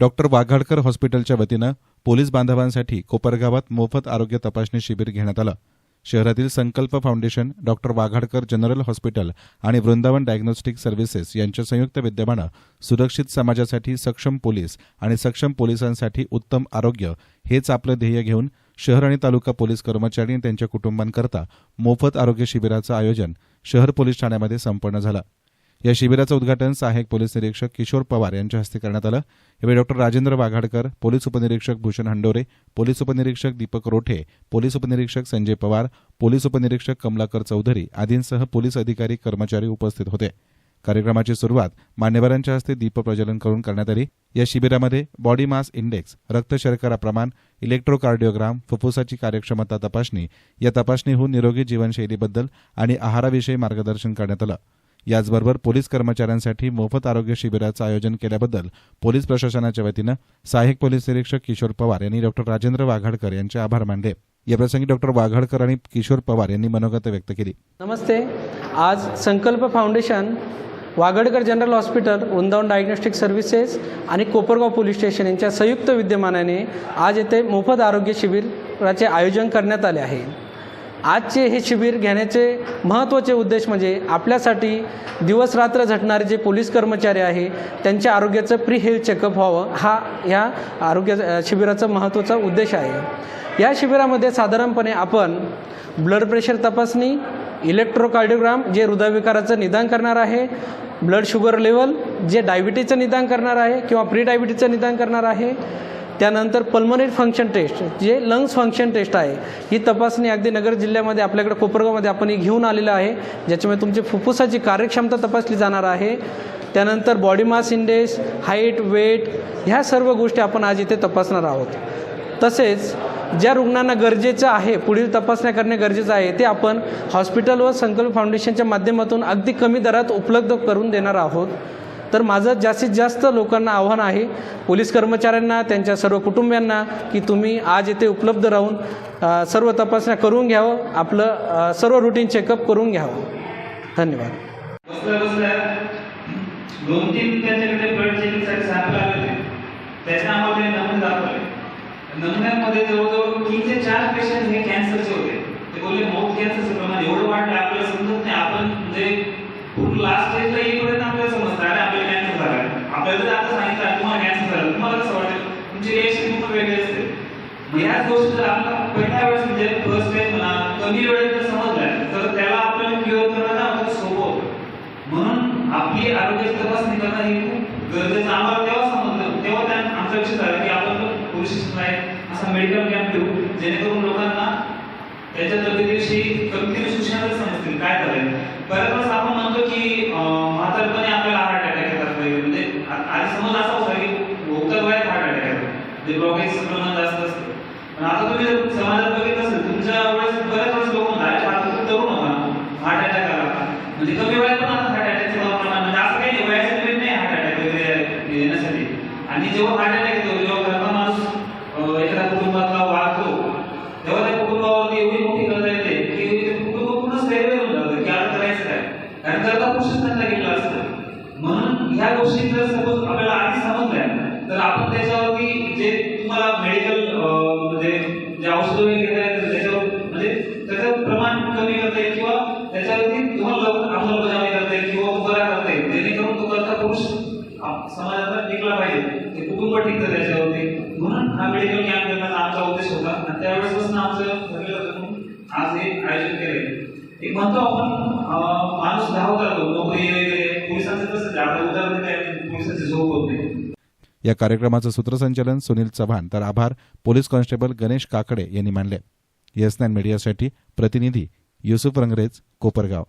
Doctor वाघाडकर हॉस्पिटलच्या वतीनं police बांधवांसाठी कोपरगावात मोफत आरोग्य तपासणी शिबिर घेण्यात आलं. शहरातील Sankalp foundation doctor Waghadkar general hospital आणि वृंदावन डायग्नोस्टिक सर्व्हिसेस यांच्या संयुक्त विद्यमानं सुरक्षित समाजासाठी सक्षम पोलीस आणि सक्षम पोलिसांसाठी उत्तम आरोग्य हेच आपलं ध्येय घेऊन शहर आणि तालुका पोलीस कर्मचारी आणि त्यांच्या कुटुंबांकरता मोफत आरोग्य शिबिराचं आयोजन शहर पोलीस ठाण्यामध्ये संपन्न झालं. या शिबिराचं उद्घाटन सहाय्यक पोलीस निरीक्षक किशोर पवार यांच्या हस्ते करण्यात आलं. यावेळी डॉक्टर राजेंद्र वाघाडकर पोलीस उपनिरीक्षक भूषण हंडोरे पोलीस उपनिरीक्षक दीपक रोठे पोलीस उपनिरीक्षक संजय पवार पोलीस उपनिरीक्षक कमलाकर चौधरी आदींसह पोलीस अधिकारी कर्मचारी उपस्थित होते. कार्यक्रमाची सुरुवात मान्यवरांच्या हस्ते दीपप्रज्वलन करून करण्यात आली. या शिबिरामध्ये बॉडी मास इंडेक्स रक्त शर्करा प्रमाण इलेक्ट्रोकार्डिओग्राम फुफ्फुसाची कार्यक्षमता तपासणी या तपासणीहून निरोगी जीवनशैलीबद्दल आणि आहाराविषयी मार्गदर्शन करण्यात आलं. याचबरोबर पोलीस कर्मचाऱ्यांसाठी मोफत आरोग्य शिबिराचं आयोजन केल्याबद्दल पोलीस प्रशासनाच्या वतीनं सहाय्यक पोलीस निरीक्षक किशोर पवार यांनी डॉक्टर राजेंद्र वाघाडकर यांचे आभार मानले. याप्रसंगी डॉक्टर वाघाडकर आणि किशोर पवार यांनी मनोगत व्यक्त केली. नमस्ते. आज Sankalp foundation Waghadkar general hospital Vrindavan diagnostic services आणि कोपरगाव पोलीस स्टेशन यांच्या संयुक्त विद्यमानाने आज येथे मोफत आरोग्य शिबिराचे आयोजन करण्यात आले आहे. आजचे हे शिबिर घेण्याचे महत्त्वाचे उद्देश म्हणजे आपल्यासाठी दिवस रात्र झटणारे जे पोलीस कर्मचारी आहे त्यांच्या आरोग्याचं प्री हेल्थ चेकअप व्हावं हा ह्या आरोग्य शिबिराचा महत्त्वाचा उद्देश आहे. या शिबिरामध्ये साधारणपणे आपण ब्लड प्रेशर तपासणी इलेक्ट्रोकार्डिओग्राम जे हृदयविकाराचं निदान करणार आहे ब्लड शुगर लेवल जे डायबिटीचं निदान करणार आहे किंवा प्री डायबिटीचं निदान करणार आहे त्यानंतर पल्मनरी फंक्शन टेस्ट जे लंग्स फंक्शन टेस्ट आहे ही तपासणी अगदी नगर जिल्ह्यामध्ये आपल्याकडे कोपरगावमध्ये आपण ही घेऊन आलेलं आहे ज्याच्यामुळे तुमची फुफ्फुसाची कार्यक्षमता तपासली जाणार आहे. त्यानंतर body mass index height weight ह्या सर्व गोष्टी आपण आज इथे तपासणार आहोत. तसेच ज्या रुग्णांना गरजेचं आहे पुढील तपासण्या करणे गरजेचं आहे ते आपण हॉस्पिटल व संकल्प फाउंडेशनच्या माध्यमातून अगदी कमी दरात उपलब्ध करून देणार आहोत. तर माझं जास्तीत जास्त लोकांना आव्हान आहे पोलीस कर्मचाऱ्यांना त्यांच्या सर्व कुटुंबियांना की तुम्ही आज येथे उपलब्ध राहून सर्व तपासण्या करून घ्यावं आपलं सर्व रुटीन चेकअप करून घ्यावं. धन्यवाद. दोन तीन त्यांच्याकडे ब्लड चेकिंगसाठी सॅम्पल आले होते नमुने दाखवले. नमुन्यांमध्ये जवळजवळ तीन ते चार पेशंट हे कॅन्सरचे होते. ते बोलले माउथ कॅन्सर प्रमाण एवढं वाढलं आपल्याला समजत नाही आपण म्हणजे पूर्ण लास्ट स्टेजला येईपर्यंत आपल्याला समजतं अरे आपल्याला कॅन्सर झाला आपल्याला जर आता सांगितलं तुम्हाला कॅन्सर झालं तुम्हाला कसं वाटेल तुमची रिएक्शन पूर्ण वेगळी असते याच ह्याच गोष्टी जर आपल्याला पहिल्या वेळेस म्हणजे फर्स्ट टाइम म्हणा कमी वेळेत जर समजल्या तर त्याला आपल्याला क्युअर करणं ना सोपं होतं. म्हणून आपली आरोग्य तपासणी करणं हे खूप गरजेचं आम्हाला तेव्हा समजलं तेव्हा त्या आमचं लक्ष झालं की आपण पोलीस स्टेशन आहे असा मेडिकल कॅम्प ठेवू जेणेकरून लोकांना त्याच्या तब्येतीविषयी कमीत कमी सूचना समजतील काय करायचं. बऱ्याच वेळेस आपण म्हणतो की म्हातारपणे आपल्याला हार्ट अटॅक येतात म्हणजे आधी समज असा होता की भोवत्या वयात हार्ट अटॅक येतात. जे ब्लॉकेजचं प्रमाण जास्त आता तुम्ही समाजात बघितलं असेल तुमच्या वेळेस बऱ्याच वेळेस लोक आता तुम्ही तरुण होता हार्ट अटॅक आला म्हणजे कमी वयात पण आता हार्ट अटॅकचं प्रमाण म्हणजे असं काही वयाचं लिमिट नाही हार्ट अटॅक वगैरे येण्यासाठी. आणि जेव्हा हार्ट अटॅक येतो जेव्हा घरचा माणूस एखाद्या कुटुंबातला वाढतो तेव्हा त्या कुटुंबावरती एवढी मोठी गरज येते की ते कुटुंब पूर्ण स्थैर्य होऊन जातं की आता करायचं काय? कारण करता पुरुषच त्यांना असतं. म्हणून ह्या गोष्टी जर सपोज आपल्याला आधी समजल्या तर आपण त्याच्यावरती जे तुम्हाला मेडिकल म्हणजे जे औषधं वगैरे घेता येतात त्याच्यावर म्हणजे त्याचं प्रमाण कमी करता येईल किंवा त्याच्यावरती तुम्हाला अंमलबजावणी करता येईल किंवा तो करता येईल जेणेकरून तो करता पुरुष समाजाचा टिकला पाहिजे. ते कुटुंब टिकतं त्याच्यावरती. म्हणून हा मेडिकल कॅम्प करण्याचा आमचा उद्देश होता. आणि त्यावेळेसपासून आमचं ठरलेलं म्हणून आज हे आयोजन केलंय एक म्हणतो आपण या कार्यक्रमाचं सूत्रसंचालन सुनील चव्हाण. तर आभार पोलीस कॉन्स्टेबल गणेश काकडे यांनी मानले. येस नाईन मीडियासाठी प्रतिनिधी युसुफ रंगरेज कोपरगाव.